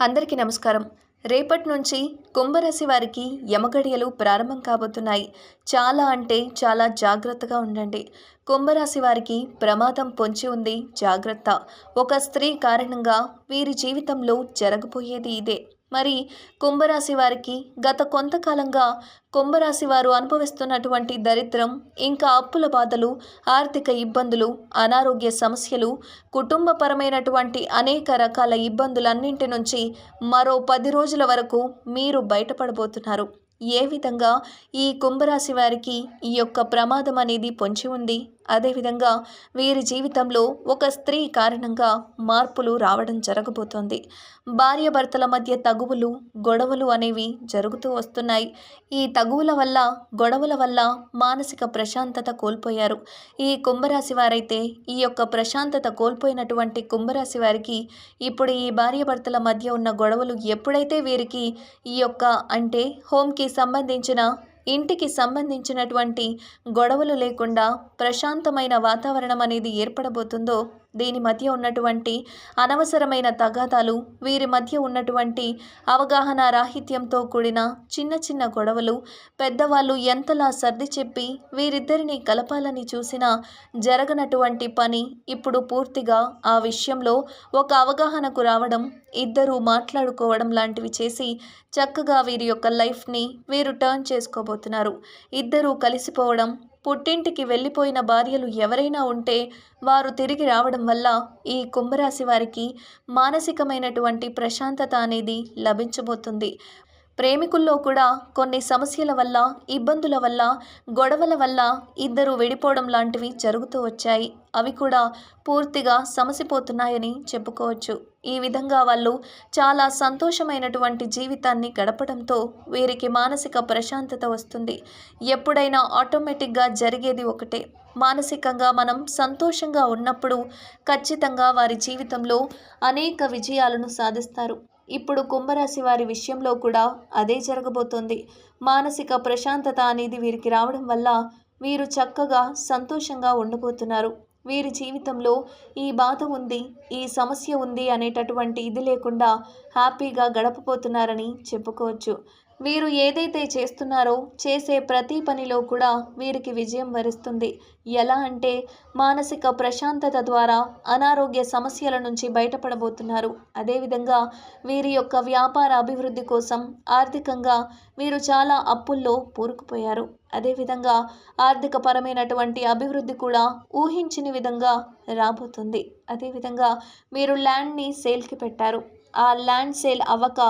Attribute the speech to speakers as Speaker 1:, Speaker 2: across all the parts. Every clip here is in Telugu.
Speaker 1: అందరికీ నమస్కారం. రేపటి నుంచి కుంభరాశి వారికి యమగడియలు ప్రారంభం కాబోతున్నాయి. చాలా అంటే చాలా జాగ్రత్తగా ఉండండి. కుంభరాశి వారికి ప్రమాదం పొంచి ఉంది జాగ్రత్త. ఒక స్త్రీ కారణంగా వీరి జీవితంలో జరగబోయేది ఇదే. మరి కుంభరాశి వారికి గత కొంతకాలంగా కుంభరాశి వారు అనుభవిస్తున్నటువంటి దరిద్రం ఇంకా అప్పుల బాధలు ఆర్థిక ఇబ్బందులు అనారోగ్య సమస్యలు కుటుంబపరమైనటువంటి అనేక రకాల ఇబ్బందులన్నింటి నుంచి మరో పది రోజుల వరకు మీరు బయటపడబోతున్నారు. ఏ విధంగా ఈ కుంభరాశి వారికి ఈ యొక్క ప్రమాదం అనేది పొంచి ఉంది? అదేవిధంగా వీరి జీవితంలో ఒక స్త్రీ కారణంగా మార్పులు రావడం జరగబోతోంది. భార్యాభర్తల మధ్య తగువులు గొడవలు అనేవి జరుగుతూ వస్తున్నాయి. ఈ తగువుల వల్ల గొడవల వల్ల మానసిక ప్రశాంతత కోల్పోయారు. ఈ కుంభరాశి వారైతే ఈ యొక్క ప్రశాంతత కోల్పోయినటువంటి కుంభరాశి వారికి ఇప్పుడు ఈ భార్యాభర్తల మధ్య ఉన్న గొడవలు ఎప్పుడైతే వీరికి ఈ యొక్క అంటే హోమ్కి సంబంధించిన ఇంటికి సంబంధించినటువంటి గొడవలు లేకుండా ప్రశాంతమైన వాతావరణం అనేది ఏర్పడబోతుందో దీని మధ్య ఉన్నటువంటి అనవసరమైన తగాదాలు వీరి మధ్య ఉన్నటువంటి అవగాహన రాహిత్యంతో కూడిన చిన్న చిన్న గొడవలు పెద్దవాళ్ళు ఎంతలా సర్ది చెప్పి వీరిద్దరిని కలపాలని చూసినా జరగనటువంటి పని ఇప్పుడు పూర్తిగా ఆ విషయంలో ఒక అవగాహనకు రావడం ఇద్దరూ మాట్లాడుకోవడం లాంటివి చేసి చక్కగా వీరి యొక్క లైఫ్ని వీరు టర్న్ చేసుకోబోతున్నారు. ఇద్దరూ కలిసిపోవడం పుట్టింటికి వెళ్ళిపోయిన భార్యలు ఎవరైనా ఉంటే వారు తిరిగి రావడం వల్ల ఈ కుంభరాశి వారికి మానసికమైనటువంటి ప్రశాంతత అనేది లభించబోతుంది. ప్రేమికుల్లో కూడా కొన్ని సమస్యల వల్ల ఇబ్బందుల వల్ల గొడవల వల్ల ఇద్దరు విడిపోవడం లాంటివి జరుగుతూ వచ్చాయి. అవి కూడా పూర్తిగా సమసిపోతున్నాయని చెప్పుకోవచ్చు. ఈ విధంగా వాళ్ళు చాలా సంతోషమైనటువంటి జీవితాన్ని గడపడంతో వీరికి మానసిక ప్రశాంతత వస్తుంది. ఎప్పుడైనా ఆటోమేటిక్గా జరిగేది ఒకటే. మానసికంగా మనం సంతోషంగా ఉన్నప్పుడు ఖచ్చితంగా వారి జీవితంలో అనేక విజయాలను సాధిస్తారు. ఇప్పుడు కుంభరాశి వారి విషయంలో కూడా అదే జరగబోతోంది. మానసిక ప్రశాంతత అనేది వీరికి రావడం వల్ల వీరు చక్కగా సంతోషంగా ఉండబోతున్నారు. వీరి జీవితంలో ఈ బాధ ఉంది ఈ సమస్య ఉంది అనేటటువంటి ఇది లేకుండా హ్యాపీగా గడపబోతున్నారని చెప్పుకోవచ్చు. వీరు ఏదైతే చేస్తున్నారో చేసే ప్రతి పనిలో కూడా వీరికి విజయం వరిస్తుంది. ఎలా అంటే మానసిక ప్రశాంతత ద్వారా అనారోగ్య సమస్యల నుంచి బయటపడబోతున్నారు. అదేవిధంగా వీరి యొక్క వ్యాపార అభివృద్ధి కోసం ఆర్థికంగా వీరు చాలా అప్పుల్లో పూరుకుపోయారు. అదేవిధంగా ఆర్థిక పరమైనటువంటి అభివృద్ధి కూడా ఊహించని విధంగా రాబోతుంది. అదేవిధంగా మీరు ల్యాండ్ని సేల్కి పెట్టారు. ఆ ల్యాండ్ సేల్ అవ్వక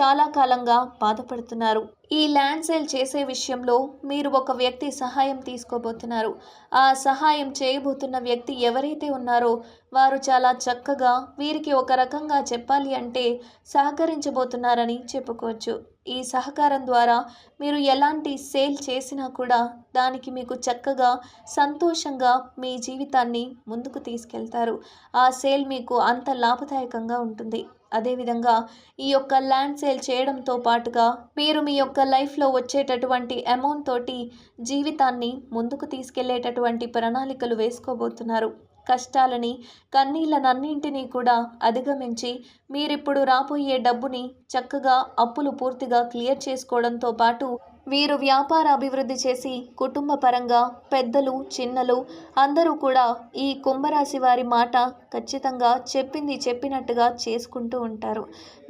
Speaker 1: చాలా కాలంగా బాధపడుతున్నారు. ఈ ల్యాండ్ సేల్ చేసే విషయంలో మీరు ఒక వ్యక్తి సహాయం తీసుకోబోతున్నారు. ఆ సహాయం చేయబోతున్న వ్యక్తి ఎవరైతే ఉన్నారో వారు చాలా చక్కగా వీరికి ఒక రకంగా చెప్పాలి అంటే సహకరించబోతున్నారని చెప్పుకోవచ్చు. ఈ సహకారం ద్వారా మీరు ఎలాంటి సేల్ చేసినా కూడా దానికి మీకు చక్కగా సంతోషంగా మీ జీవితాన్ని ముందుకు తీసుకెళ్తారు. ఆ సేల్ మీకు అంత లాభదాయకంగా ఉంటుంది. అదేవిధంగా ఈ యొక్క ల్యాండ్ సేల్ చేయడంతో పాటుగా మీరు మీ యొక్క లైఫ్లో వచ్చేటటువంటి అమౌంట్ తోటి జీవితాన్ని ముందుకు తీసుకెళ్ళేటటువంటి ప్రణాళికలు వేసుకోబోతున్నారు. కష్టాలని కన్నీళ్ళనన్నింటినీ కూడా అధిగమించి మీరిప్పుడు రాబోయే డబ్బుని చక్కగా అప్పులు పూర్తిగా క్లియర్ చేసుకోవడంతో పాటు వీరు వ్యాపార అభివృద్ధి చేసి కుటుంబ పరంగా పెద్దలు చిన్నలు అందరూ కూడా ఈ కుంభరాశి వారి మాట ఖచ్చితంగా చెప్పింది చెప్పినట్టుగా చేసుకుంటూ ఉంటారు.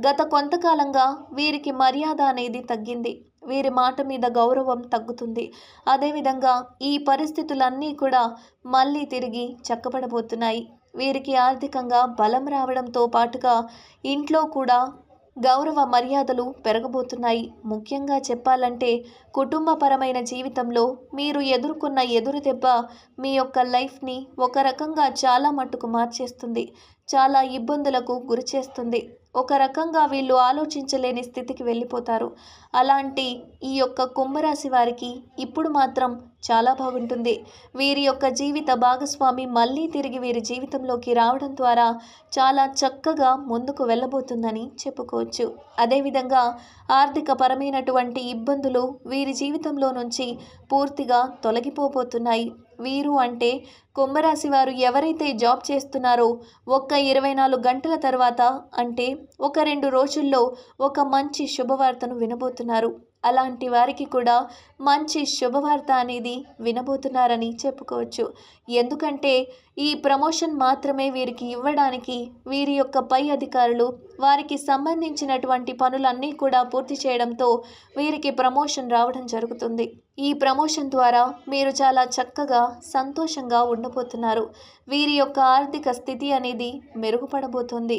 Speaker 1: గత కొంతకాలంగా వీరికి మర్యాద అనేది తగ్గింది. వీరి మాట మీద గౌరవం తగ్గుతుంది. అదేవిధంగా ఈ పరిస్థితులన్నీ కూడా మళ్ళీ తిరిగి చక్కబడబోతున్నాయి. వీరికి ఆర్థికంగా బలం రావడంతో పాటుగా ఇంట్లో కూడా గౌరవ మర్యాదలు పెరగబోతున్నాయి. ముఖ్యంగా చెప్పాలంటే కుటుంబపరమైన జీవితంలో మీరు ఎదుర్కొన్న ఎదురు దెబ్బ మీ యొక్క లైఫ్ని ఒక రకంగా చాలా మట్టుకు మార్చేస్తుంది. చాలా ఇబ్బందులకు గురిచేస్తుంది. ఒక రకంగా వీళ్ళు ఆలోచించలేని స్థితికి వెళ్ళిపోతారు. అలాంటి ఈ యొక్క కుంభరాశి వారికి ఇప్పుడు మాత్రం చాలా బాగుంటుంది. వీరి యొక్క జీవిత భాగస్వామి మళ్ళీ తిరిగి వీరి జీవితంలోకి రావడం ద్వారా చాలా చక్కగా ముందుకు వెళ్ళబోతుందని చెప్పుకోవచ్చు. అదేవిధంగా ఆర్థిక పరమైనటువంటి ఇబ్బందులు వీరి జీవితంలో నుంచి పూర్తిగా తొలగిపోబోతున్నాయి. వీరు అంటే కుంభరాశి వారు ఎవరైతే జాబ్ చేస్తున్నారో ఒక్క ఇరవై నాలుగు గంటల తర్వాత అంటే ఒక రెండు రోజుల్లో ఒక మంచి శుభవార్తను వినబోతున్నారు. అలాంటి వారికి కూడా మంచి శుభవార్త అనేది వినబోతున్నారని చెప్పుకోవచ్చు. ఎందుకంటే ఈ ప్రమోషన్ మాత్రమే వీరికి ఇవ్వడానికి వీరి యొక్క పై అధికారులు వారికి సంబంధించినటువంటి పనులన్నీ కూడా పూర్తి చేయడంతో వీరికి ప్రమోషన్ రావడం జరుగుతుంది. ఈ ప్రమోషన్ ద్వారా మీరు చాలా చక్కగా సంతోషంగా ఉండబోతున్నారు వీరి యొక్క ఆర్థిక స్థితి అనేది మెరుగుపడబోతుంది.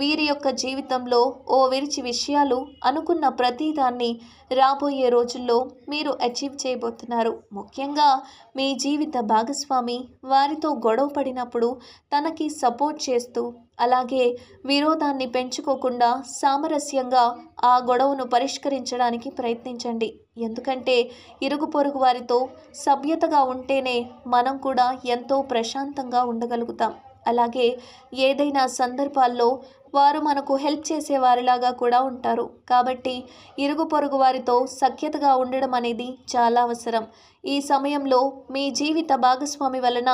Speaker 1: వీరి యొక్క జీవితంలో ఓ విరిచి విషయాలు అనుకున్న ప్రతిదాన్ని రాబోయే రోజుల్లో మీరు అచీవ్ చేయబోతున్నారు. ముఖ్యంగా మీ జీవిత భాగస్వామి వారితో గొడవ పడినప్పుడు తనకి సపోర్ట్ చేస్తూ అలాగే విరోధాన్ని పెంచుకోకుండా సామరస్యంగా ఆ గొడవను పరిష్కరించడానికి ప్రయత్నించండి. ఎందుకంటే ఇరుగు పొరుగు వారితో సభ్యతగా ఉంటేనే మనం కూడా ఎంతో ప్రశాంతంగా ఉండగలుగుతాం. అలాగే ఏదైనా సందర్భాల్లో వారు మనకు హెల్ప్ చేసేవారిలాగా కూడా ఉంటారు. కాబట్టి ఇరుగు పొరుగు వారితో సఖ్యతగా ఉండడం అనేది చాలా అవసరం. ఈ సమయంలో మీ జీవిత భాగస్వామి వలన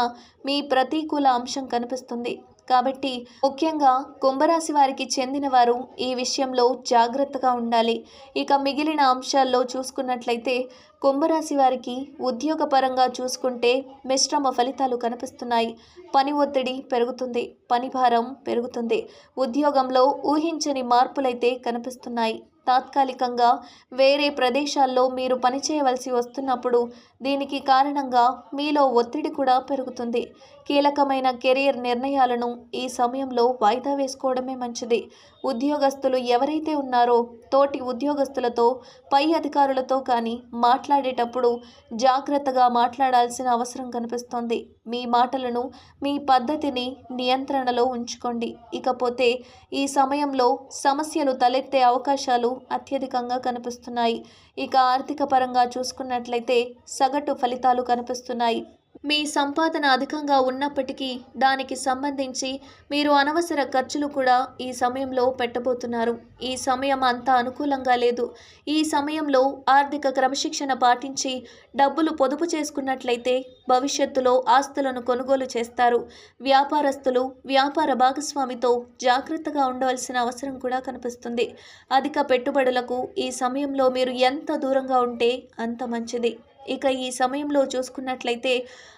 Speaker 1: మీ ప్రతికూల అంశం కనిపిస్తుంది. కాబట్టి ముఖ్యంగా కుంభరాశి వారికి చెందిన వారు ఈ విషయంలో జాగ్రత్తగా ఉండాలి. ఇక మిగిలిన అంశాల్లో చూసుకున్నట్లయితే కుంభరాశి వారికి ఉద్యోగపరంగా చూసుకుంటే మిశ్రమ ఫలితాలు కనిపిస్తున్నాయి. పని ఒత్తిడి పెరుగుతుంది పని భారం పెరుగుతుంది. ఉద్యోగంలో ఊహించని మార్పులైతే కనిపిస్తున్నాయి. తాత్కాలికంగా వేరే ప్రదేశాల్లో మీరు పనిచేయవలసి వస్తున్నప్పుడు దీనికి కారణంగా మీలో ఒత్తిడి కూడా పెరుగుతుంది. కీలకమైన కెరీర్ నిర్ణయాలను ఈ సమయంలో వాయిదా వేసుకోవడమే మంచిది. ఉద్యోగస్తులు ఎవరైతే ఉన్నారో తోటి ఉద్యోగస్తులతో పై అధికారులతో కానీ మాట్లాడేటప్పుడు జాగ్రత్తగా మాట్లాడాల్సిన అవసరం కనిపిస్తోంది. మీ మాటలను మీ పద్ధతిని నియంత్రణలో ఉంచుకోండి. ఇకపోతే ఈ సమయంలో సమస్యలు తలెత్తే అవకాశాలు అత్యధికంగా కనిపిస్తున్నాయి. ఇక ఆర్థిక పరంగా చూసుకున్నట్లయితే సగటు ఫలితాలు కనిపిస్తున్నాయి. మీ సంపాదన అధికంగా ఉన్నప్పటికీ దానికి సంబంధించి మీరు అనవసర ఖర్చులు కూడా ఈ సమయంలో పెట్టబోతున్నారు. ఈ సమయం అంత అనుకూలంగా లేదు. ఈ సమయంలో ఆర్థిక క్రమశిక్షణ పాటించి డబ్బులు పొదుపు చేసుకున్నట్లయితే భవిష్యత్తులో ఆస్తులను కొనుగోలు చేస్తారు. వ్యాపారస్తులు వ్యాపార భాగస్వామితో జాగ్రత్తగా ఉండవలసిన అవసరం కూడా కనిపిస్తుంది. అధిక పెట్టుబడులకు ఈ సమయంలో మీరు ఎంత దూరంగా ఉంటే అంత మంచిది. ఇక ఈ సమయంలో చూసుకున్నట్లయితే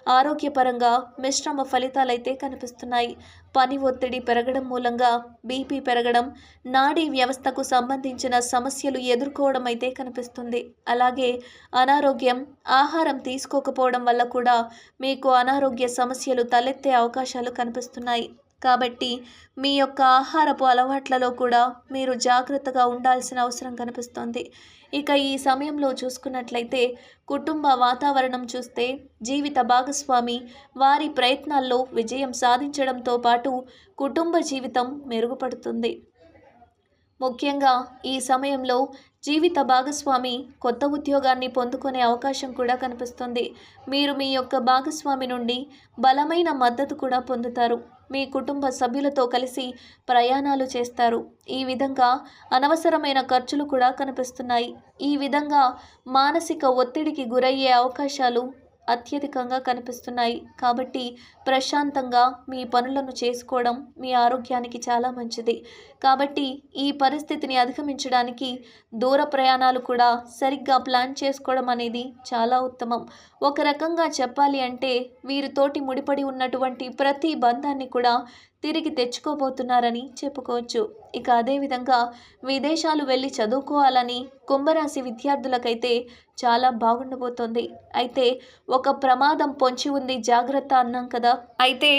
Speaker 1: ఆరోగ్యపరంగా మిశ్రమ ఫలితాలైతే కనిపిస్తున్నాయి. పని ఒత్తిడి పెరగడం మూలంగా బీపీ పెరగడం నాడీ వ్యవస్థకు సంబంధించిన సమస్యలు ఎదుర్కోవడం అయితే కనిపిస్తుంది. అలాగే అనారోగ్యం ఆహారం తీసుకోకపోవడం వల్ల కూడా మీకు అనారోగ్య సమస్యలు తలెత్తే అవకాశాలు కనిపిస్తున్నాయి. కాబట్టి మీ యొక్క ఆహారపు అలవాట్లలో కూడా మీరు జాగ్రత్తగా ఉండాల్సిన అవసరం కనిపిస్తోంది. ఇక ఈ సమయంలో చూసుకున్నట్లయితే కుటుంబ వాతావరణం చూస్తే జీవిత భాగస్వామి వారి ప్రయత్నాల్లో విజయం సాధించడంతో పాటు కుటుంబ జీవితం మెరుగుపడుతుంది. ముఖ్యంగా ఈ సమయంలో జీవిత భాగస్వామి కొత్త ఉద్యోగాన్ని పొందుకునే అవకాశం కూడా కనిపిస్తుంది. మీరు మీ యొక్క భాగస్వామి నుండి బలమైన మద్దతు కూడా పొందుతారు. మీ కుటుంబ సభ్యులతో కలిసి ప్రయాణాలు చేస్తారు. ఈ విధంగా అనవసరమైన ఖర్చులు కూడా కనిపిస్తున్నాయి. ఈ విధంగా మానసిక ఒత్తిడికి గురయ్యే అవకాశాలు అత్యధికంగా కనిపిస్తున్నాయి. కాబట్టి ప్రశాంతంగా మీ పనులను చేసుకోవడం మీ ఆరోగ్యానికి చాలా మంచిది. కాబట్టి ఈ పరిస్థితిని అధిగమించడానికి దూర ప్రయాణాలు కూడా సరిగ్గా ప్లాన్ చేసుకోవడం అనేది చాలా ఉత్తమం. ఒక రకంగా చెప్పాలి అంటే వీరితోటి ముడిపడి ఉన్నటువంటి ప్రతి బంధాన్ని కూడా తిరిగి తెచ్చుకోబోతున్నారని చెప్పుకోవచ్చు. ఇక అదేవిధంగా విదేశాలు వెళ్ళి చదువుకోవాలని కుంభరాశి విద్యార్థులకైతే చాలా బాగుండబోతోంది. అయితే ఒక ప్రమాదం పొంచి ఉంది జాగ్రత్త అన్నాం కదా. అయితే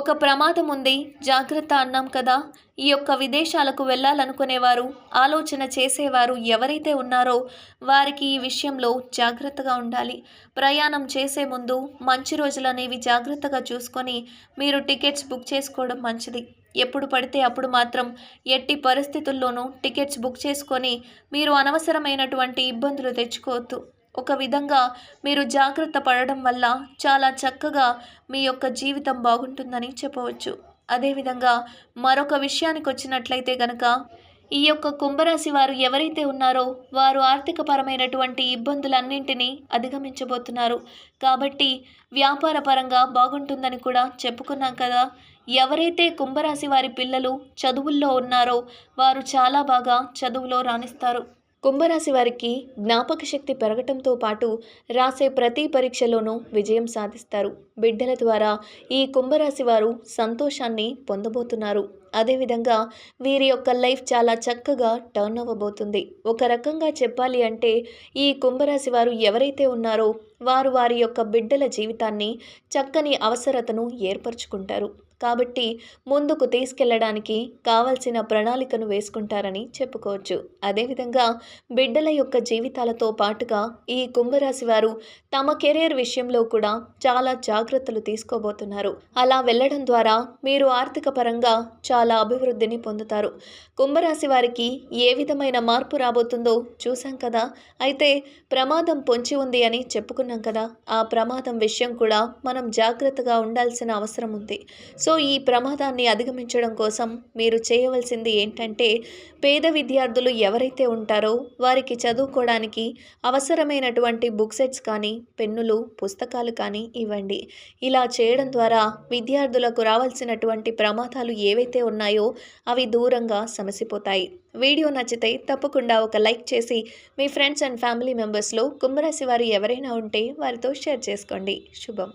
Speaker 1: ఒక ప్రమాదం ఉంది జాగ్రత్త అన్నాం కదా. ఈ యొక్క విదేశాలకు వెళ్ళాలనుకునేవారు ఆలోచన చేసేవారు ఎవరైతే ఉన్నారో వారికి ఈ విషయంలో జాగ్రత్తగా ఉండాలి. ప్రయాణం చేసే ముందు మంచి రోజులు అనేవి జాగ్రత్తగా చూసుకొని మీరు టికెట్స్ బుక్ చేసుకోవడం మంచిది. ఎప్పుడు పడితే అప్పుడు మాత్రం ఎట్టి పరిస్థితుల్లోనూ టికెట్స్ బుక్ చేసుకొని మీరు అనవసరమైనటువంటి ఇబ్బందులు తెచ్చుకోవద్దు. ఒక విధంగా మీరు జాగ్రత్త పడడం వల్ల చాలా చక్కగా మీ యొక్క జీవితం బాగుంటుందని చెప్పవచ్చు. అదేవిధంగా మరొక విషయానికి వచ్చినట్లయితే కనుక ఈ యొక్క కుంభరాశి వారు ఎవరైతే ఉన్నారో వారు ఆర్థికపరమైనటువంటి ఇబ్బందులన్నింటినీ అధిగమించబోతున్నారు. కాబట్టి వ్యాపార పరంగా బాగుంటుందని కూడా చెప్పుకున్నాం కదా. ఎవరైతే కుంభరాశి వారి పిల్లలు చదువుల్లో ఉన్నారో వారు చాలా బాగా చదువులో రాణిస్తారు. కుంభరాశి వారికి జ్ఞాపక శక్తి పెరగటంతో పాటు రాసే ప్రతి పరీక్షలోనూ విజయం సాధిస్తారు. బిడ్డల ద్వారా ఈ కుంభరాశి వారు సంతోషాన్ని పొందబోతున్నారు. అదేవిధంగా వీరి యొక్క లైఫ్ చాలా చక్కగా టర్న్ అవ్వబోతుంది. ఒక రకంగా చెప్పాలి అంటే ఈ కుంభరాశి వారు ఎవరైతే ఉన్నారో వారు వారి యొక్క బిడ్డల జీవితాన్ని చక్కని అవసరతను ఏర్పరచుకుంటారు. కాబట్టి ముందుకు తీసుకెళ్ళడానికి కావలసిన ప్రణాళికను వేసుకుంటారని చెప్పుకోవచ్చు. అదేవిధంగా బిడ్డల యొక్క జీవితాలతో పాటుగా ఈ కుంభరాశి వారు తమ కెరీర్ విషయంలో కూడా చాలా జాగ్రత్తలు తీసుకోబోతున్నారు. అలా వెళ్ళడం ద్వారా మీరు ఆర్థిక పరంగా చాలా అభివృద్ధిని పొందుతారు. కుంభరాశి వారికి ఏ విధమైన మార్పు రాబోతుందో చూసాం కదా. అయితే ప్రమాదం పొంచి ఉంది అని చెప్పుకున్నాం కదా. ఆ ప్రమాదం విషయం కూడా మనం జాగ్రత్తగా ఉండాల్సిన అవసరం ఉంది. సో ఈ ప్రమాదాన్ని అధిగమించడం కోసం మీరు చేయవలసింది ఏంటంటే పేద విద్యార్థులు ఎవరైతే ఉంటారో వారికి చదువుకోవడానికి అవసరమైనటువంటి బుక్ సెట్స్ కానీ పెన్నులు పుస్తకాలు కానీ ఇవ్వండి. ఇలా చేయడం ద్వారా విద్యార్థులకు రావాల్సినటువంటి ప్రమాదాలు ఏవైతే ఉన్నాయో అవి దూరంగా సమసిపోతాయి. వీడియో నచ్చితే తప్పకుండా ఒక లైక్ చేసి మీ ఫ్రెండ్స్ అండ్ ఫ్యామిలీ మెంబర్స్లో కుంభరాశి వారు ఎవరైనా ఉంటే వారితో షేర్ చేసుకోండి. శుభం.